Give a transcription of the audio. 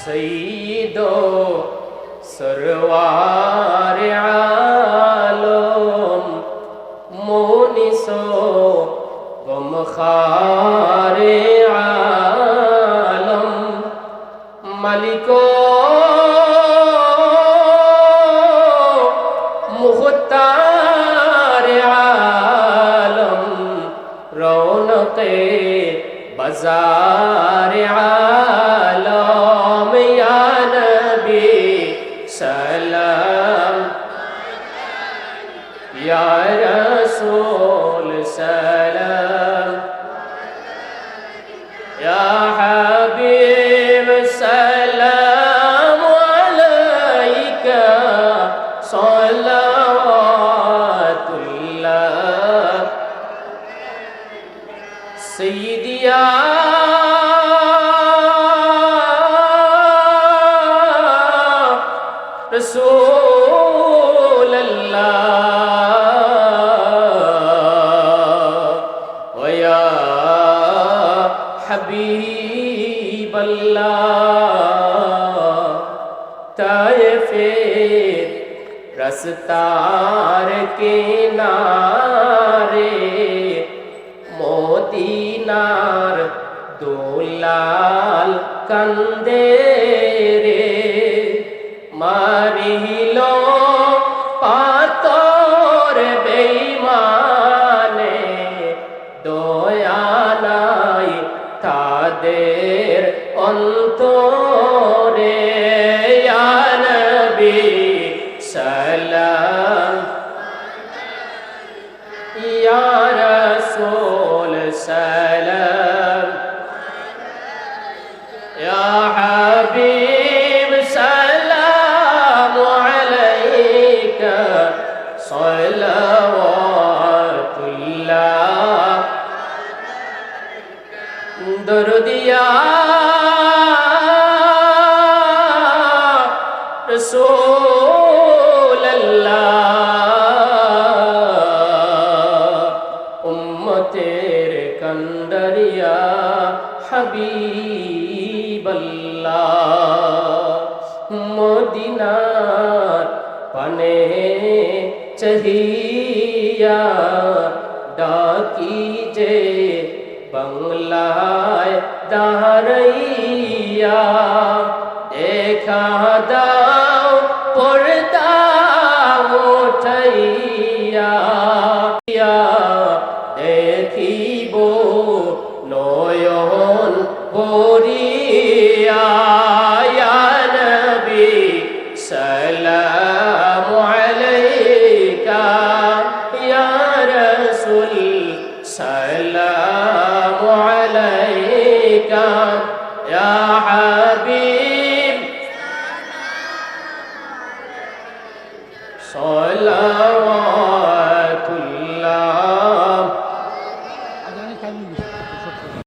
সঈদো সরওয়ার আলম মুনিসো গমখারে আলম মালিকো মুখতার আলম রৌনকে বাজার আলম سلام. يا رسول سلام. يا حبيب سلام عليك صلوات الله سيدي يا হাবিব তয়ফে রসতার কে নারে মোদিনার দোলাল কন্দে রে মারি অন্তরে আনবি সালাম ইয়া রাসূল সালাম ইয়া হাবিব সালাম আলাইকা সালাওয়াতুল্লাহ দরদিয়া رسول اللہ امتر کندریا حبیب اللہ مدینہ پنے چہیا ڈاکی جے بنگلائے داریا দিব নয়ন বরিয়া নবী সালাম আলাইকা ইয়া রাসূল সালাম আলাইকা ইয়া হাবিব। সালাম